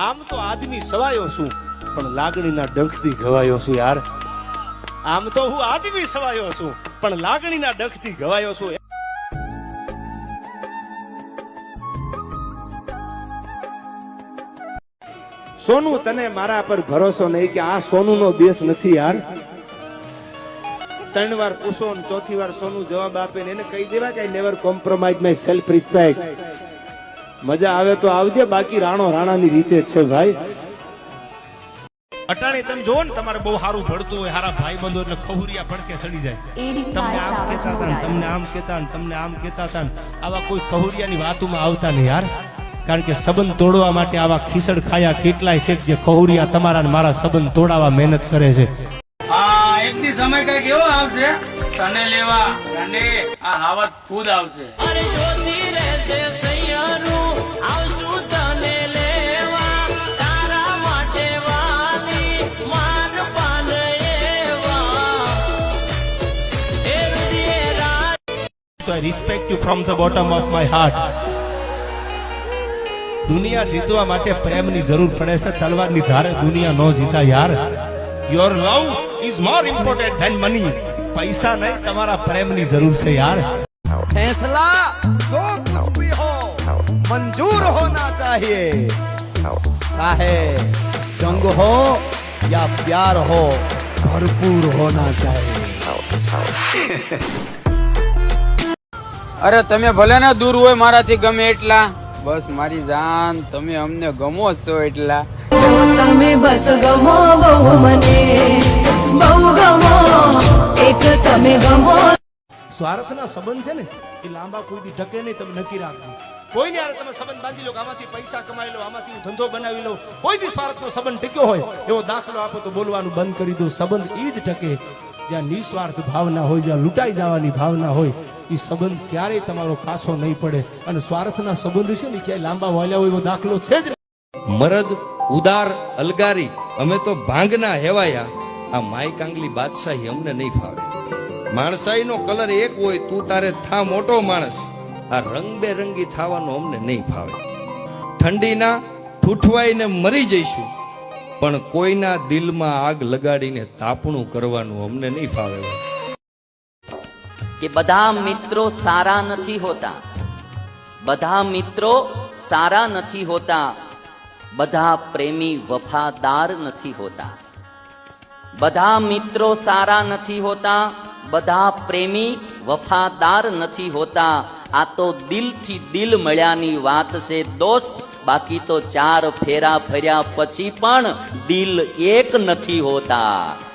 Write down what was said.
આમ તો આદમી સવાયો છું, પણ લાગણીના ડંખથી ઘવાયો છું યાર. આમ તો હું આદમી સવાયો છું, પણ લાગણીના ડંખથી ઘવાયો છું સોનું, તને મારા પર ભરોસો નહીં કે આ સોનુનો દેશ નથી યાર. ત્રણ વાર પૂછો ને ચોથી વાર સોનું જવાબ આપે ને એને કહી દેવા કે never compromise my self respect મજા આવે તો આવજે બાકી રાણો રાણાની રીતે જ છે ભાઈ. અટાણી તમે જોવો ને તમારે બહુ સારું ભળતું હોય સારા ભાઈ બંધો એટલે ખહુરિયા ભડકે સડી જાય. તમને આમ કેતા હતા તમને આમ કેતા તમને આમ કેતા હતા ને આવા કોઈ ખહુરિયાની વાતોમાં આવતા નહીં યાર. કારણ કે સંબંધ તોડવા માટે આવા ખીસડ ખાયા કેટલાય છે જે ખહુરિયા તમારા મારા સંબંધ તોડાવા મહેનત કરે છે. આ એક દી સમય કંઈક એવો આવશે તને લેવા. અને આ હાવત ખુદ આવશે. અરે જોતી રહેશે સૈયારું. I respect you from the bottom of my heart. दुनिया जीतवा माटे प्रेम नी ज़रूर पड़े सर तलवार नी धारे दुनिया नो जीता यार। Your love is more important than money पैसा नहीं तुम्हारा प्रेम नी ज़रूर से यार। फैसला जो कुछ भी हो, मंजूर होना चाहिए। चाहे जंग हो या प्यार हो, भरपूर होना चाहिए। અરે તમે ભલે ને દૂર હોય મારાથી ગમે એટલા. બસ મારી જાન તમે અમને ગમો છો એટલા. તમે બસ ગમો બહુ મને બહુ ગમો એક તમે ગમો. સ્વાર્થના સંબંધ છે ને એ લાંબા કોઈ દી ટકે નહીં તમે નક્કી રાખો કોઈને યાર તમે સંબંધ બાંધી લો કે આમાંથી પૈસા કમાઈ લો આમાંથી હું ધંધો બનાવી લો. કોઈ દી સ્વાર્થનો સંબંધ ટક્યો હોય એવો દાખલો આપો તો બોલવાનું બંધ કરી દો. સંબંધ એ જ ટકે જ્યાં નિસ્વાર્થ ભાવના હોય, જ્યાં લૂંટાઈ જવાની ભાવના હોય એ સંબંધ ક્યારેય તમારો પાછો નહીં પડે. અને સ્વાર્થના સંબંધ છે ને ક્યાંય લાંબા વાલ્યા હોય એવો દાખલો છે જ મરદ, ઉદાર, અલગારી, અમે તો ભાંગના હેવાયા. આ માય કાંગલી બાદશાહી અમને નહીં ફાવે. માણસાઈનો કલર એક હોય, તું તારે થા મોટો માણસ. આ રંગબેરંગી થવાનો અમને નહીં ફાવે. ઠંડીના, ઠૂઠવાઈને મરી જઈશું. પણ કોઈના દિલમાં આગ લગાડીને તાપણું કરવાનું અમને નહીં ફાવે. કે બધા મિત્રો સારા નથી હોતા. બધા મિત્રો સારા નથી હોતા. બધા પ્રેમી વફાદાર નથી હોતા. બધા મિત્રો સારા નથી હોતા. બધા પ્રેમી વફાદાર નથી હોતા. આ તો દિલથી દિલ મળ્યાની વાત છે દોસ્ત. બાકી તો ચાર ફેરા ફર્યા પછી પણ દિલ એક નથી હોતા.